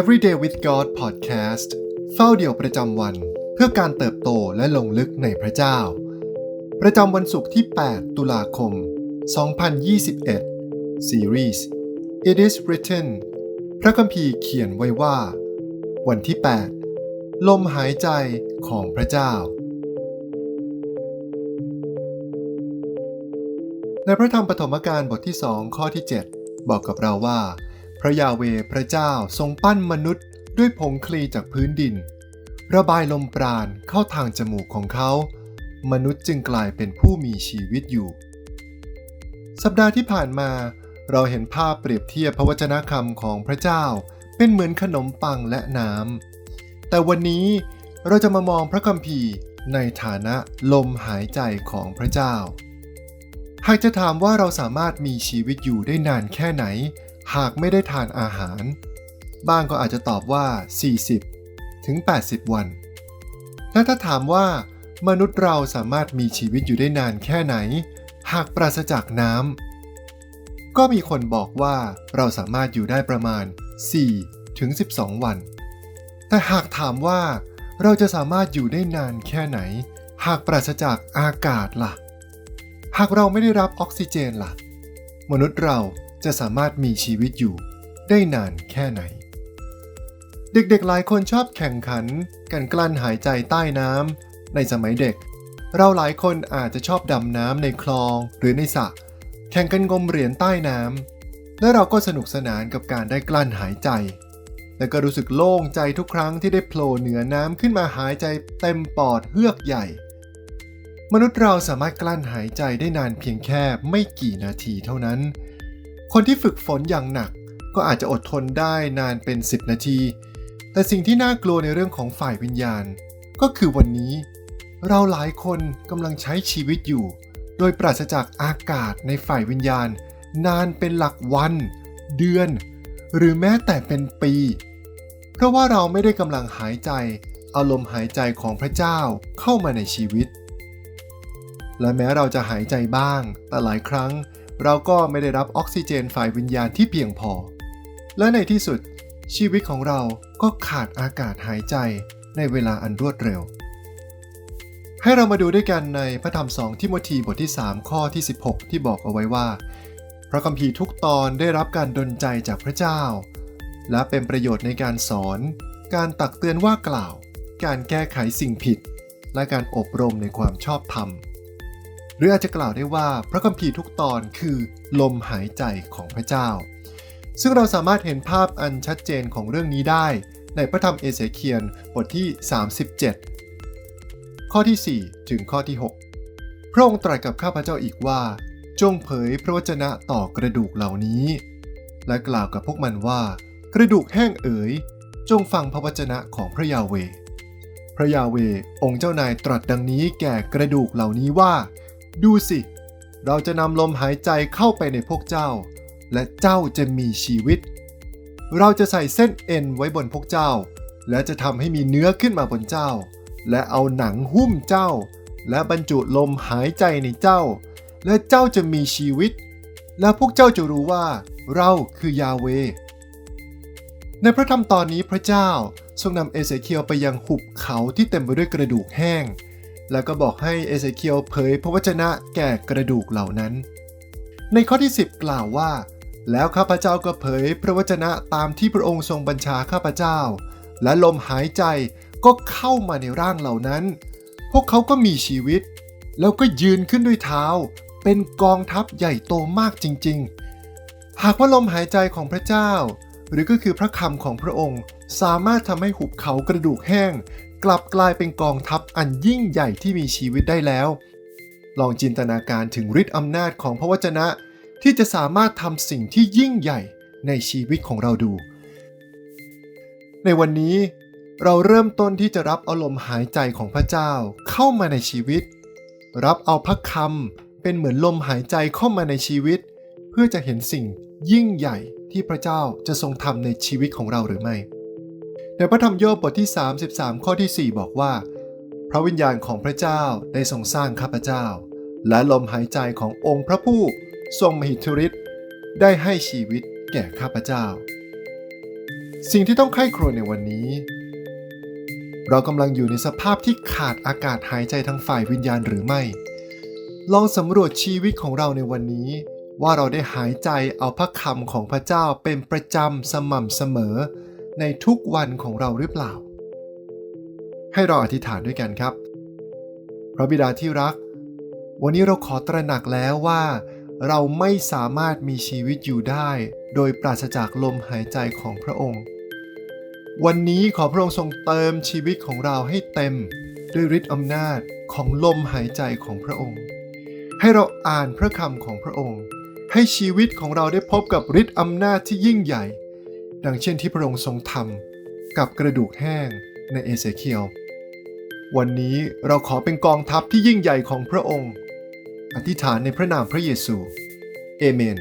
Everyday with God Podcast เฝ้าเดี่ยวประจำวัน เพื่อการเติบโตและลงลึกในพระเจ้า ประจำวันศุกร์ที่ 8 ตุลาคม 2021 Series It is written พระคัมภีร์เขียนไว้ว่า วันที่ 8 ลมหายใจของพระเจ้า ในพระธรรมปฐมกาลบทที่ 2 ข้อที่ 7 บอกกับเราว่า พระยาเวพระเจ้าทรงปั้นมนุษย์ด้วยผงคลีจากพื้นดิน ระบายลมปราณเข้าทางจมูกของเขา มนุษย์จึงกลายเป็นผู้มีชีวิตอยู่ สัปดาห์ที่ผ่านมา เราเห็นภาพเปรียบเทียบพระวจนะคำของพระเจ้า เป็นเหมือนขนมปังและน้ำแต่วันนี้เราจะมามองพระคัมภีร์ในฐานะลมหายใจของพระเจ้า หากจะถามว่าเราสามารถมีชีวิตอยู่ได้นานแค่ไหน หากไม่ได้ทานอาหาร บ้างก็อาจจะตอบว่า 40 ถึง 80 วัน และถ้าถามว่ามนุษย์เราสามารถมีชีวิตอยู่ได้นานแค่ไหน หากปราศจากน้ำก็มีคนบอกว่าเราสามารถอยู่ได้ประมาณ 4 ถึง 12 วัน แต่หากถามว่าเราจะสามารถอยู่ได้นานแค่ไหน หากปราศจากอากาศล่ะ หากเราไม่ได้รับออกซิเจนล่ะ มนุษย์เรา จะสามารถมีชีวิตอยู่ได้นานแค่ไหน เด็กๆหลายคนชอบแข่งขันการกลั้นหายใจใต้น้ำในสมัยเด็ก เราหลายคนอาจจะชอบดำน้ำในคลองหรือในสระแข่งกันงมเหรียญใต้น้ำและเราก็สนุกสนานกับการได้กลั้นหายใจและก็รู้สึกโล่งใจทุกครั้งที่ได้โผล่เหนือน้ำขึ้นมาหายใจเต็มปอดเฮือกใหญ่ มนุษย์เราสามารถกลั้นหายใจได้นานเพียงแค่ไม่กี่นาทีเท่านั้น คนที่ฝึกฝนอย่างหนัก ก็อาจจะอดทนได้นานเป็น 10 นาที แต่สิ่งที่น่ากลัวในเรื่องของฝ่ายวิญญาณ ก็คือวันนี้ เราหลายคนกำลังใช้ชีวิตอยู่ โดยปราศจากอากาศในฝ่ายวิญญาณ นานเป็นหลักวัน เดือน หรือแม้แต่เป็นปี เพราะว่าเราไม่ได้กำลังหายใจอาลมณ์หายใจของพระเจ้าเข้ามาในชีวิต และแม้เราจะหายใจบ้าง แต่หลายครั้ง เราก็ไม่ได้รับออกซิเจนฝ่ายวิญญาณที่เพียงพอ และในที่สุด ชีวิตของเราก็ขาดอากาศหายใจในเวลาอันรวดเร็ว ให้เรามาดูด้วยกันในพระธรรมสองทิโมธีบทที่ 3 ข้อที่ 16 ที่บอกเอาไว้ว่า พระคัมภีร์ทุกตอนได้รับการดลใจจากพระเจ้า และเป็นประโยชน์ในการสอน การตักเตือนว่ากล่าว การแก้ไขสิ่งผิด และการอบรมในความชอบธรรม หรืออาจจะกล่าวได้ว่าพระคัมภีร์ทุกตอนคือลมหายใจของพระเจ้า ซึ่งเราสามารถเห็นภาพอันชัดเจนของเรื่องนี้ได้ ในพระธรรมเอเสเคียนบทที่ 37 ข้อที่ 4 ถึงข้อที่ 6 พระองค์ตรัสกับข้าพเจ้าอีกว่า จงเผยพระวจนะต่อกระดูกเหล่านี้ และกล่าวกับพวกมันว่า กระดูกแห้งเอ๋ย จงฟังพระวจนะของพระยาเวพระยาเวองค์เจ้านายตรัสดังนี้แก่กระดูกเหล่านี้ว่า ดูสิ เราจะนำลมหายใจเข้าไปในพวกเจ้า และเจ้าจะมีชีวิต เราจะใส่เส้นเอ็นไว้บนพวกเจ้า และจะทำให้มีเนื้อขึ้นมาบนเจ้า และเอาหนังหุ้มเจ้า และบรรจุลมหายใจในเจ้า และเจ้าจะมีชีวิต และพวกเจ้าจะรู้ว่า เราคือยาเว ในพระธรรมตอนนี้พระเจ้าทรงนำเอเสเคียวไปยังหุบเขาที่เต็มไปด้วยกระดูกแห้ง แล้วก็บอกให้เอเสเคียวเผยพระวจนะแก่กระดูกเหล่านั้น ในข้อที่ 10 กล่าวว่า แล้วข้าพเจ้าก็เผยพระวจนะตามที่พระองค์ทรงบัญชาข้าพเจ้า และลมหายใจก็เข้ามาในร่างเหล่านั้น พวกเขาก็มีชีวิต แล้วก็ยืนขึ้นด้วยเท้า เป็นกองทัพใหญ่โตมากจริง ๆ หากว่าลมหายใจของพระเจ้า หรือก็คือพระคำของพระองค์สามารถทำให้หุบเขากระดูกแห้ง กลับกลายเป็นกองทัพอันยิ่งใหญ่ที่มีชีวิตได้แล้ว ลองจินตนาการถึงฤทธิ์อำนาจของพระวจนะ ที่จะสามารถทำสิ่งที่ยิ่งใหญ่ในชีวิตของเราดู ในวันนี้เราเริ่มต้นที่จะรับอาลมณ์หายใจของพระเจ้าเข้ามาในชีวิต รับเอาพระคำเป็นเหมือนลมหายใจเข้ามาในชีวิต เพื่อจะเห็นสิ่งยิ่งใหญ่ที่พระเจ้าจะทรงทำในชีวิตของเราหรือไม่ ในพระธรรมโยบบทที่ 33 ข้อที่ 4 บอกว่า พระวิญญาณของพระเจ้าได้ทรงสร้างข้าพเจ้า และลมหายใจขององค์พระผู้ทรงมหิทธิฤทธิ์ได้ให้ชีวิตแก่ข้าพเจ้า สิ่งที่ต้องไข้ครวญในวันนี้ เรากำลังอยู่ในสภาพที่ขาดอากาศหายใจทางฝ่ายวิญญาณหรือไม่ ลองสำรวจชีวิตของเราในวันนี้ ว่าเราได้หายใจเอาพระคำของพระเจ้าเป็นประจำสม่ำเสมอ ในทุกวันของเราหรือเปล่า ให้เราอธิษฐานด้วยกันครับ พระบิดาที่รัก วันนี้เราขอตระหนักแล้วว่า เราไม่สามารถมีชีวิตอยู่ได้ โดยปราศจากลมหายใจของพระองค์ วันนี้ขอพระองค์ทรงเติมชีวิตของเราให้เต็ม ด้วยฤทธิ์อำนาจของลมหายใจของพระองค์ ให้เราอ่านพระคำของพระองค์ ให้ชีวิตของเราได้พบกับฤทธิ์อำนาจที่ยิ่งใหญ่ ดังเช่นที่พระองค์ทรงทำกับกระดูกแห้งในเอเสเคียลวันนี้เราขอเป็นกองทัพที่ยิ่งใหญ่ของพระองค์ อธิษฐานในพระนามพระเยซู เอเมน